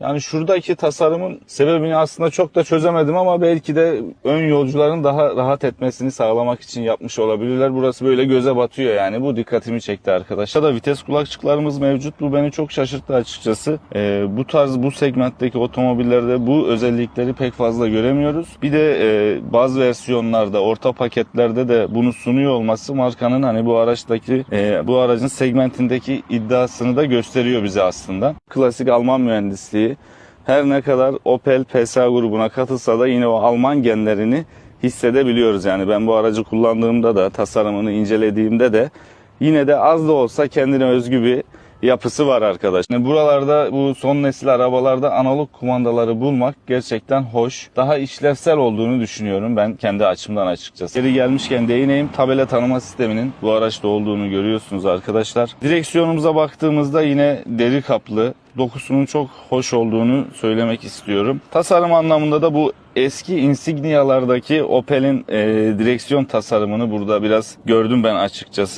Yani şuradaki tasarımın sebebini aslında çok da çözemedim ama belki de ön yolcuların daha rahat etmesini sağlamak için yapmış olabilirler. Burası böyle göze batıyor yani. Bu dikkatimi çekti arkadaşlar. Da vites kulakçıklarımız mevcut. Bu beni çok şaşırttı açıkçası. Ee, bu tarz bu segmentteki otomobillerde bu özellikleri pek fazla göremiyoruz. Bir de e, bazı versiyonlarda, orta paketlerde de bunu sunuyor olması markanın hani bu araçtaki e, bu aracın segmentindeki iddiasını da gösteriyor bize aslında. Klasik Alman mühendisliği her ne kadar Opel PSA grubuna katılsa da yine o Alman genlerini hissedebiliyoruz. Yani ben bu aracı kullandığımda da tasarımını incelediğimde de yine de az da olsa kendine özgü bir yapısı var arkadaş. Yani buralarda bu son nesil arabalarda analog kumandaları bulmak gerçekten hoş. Daha işlevsel olduğunu düşünüyorum ben kendi açımdan açıkçası. Geri gelmişken değineyim. Tabela tanıma sisteminin bu araçta olduğunu görüyorsunuz arkadaşlar. Direksiyonumuza baktığımızda yine deri kaplı dokusunun çok hoş olduğunu söylemek istiyorum. Tasarım anlamında da bu eski Insignia'lardaki Opel'in e, direksiyon tasarımını burada biraz gördüm ben açıkçası.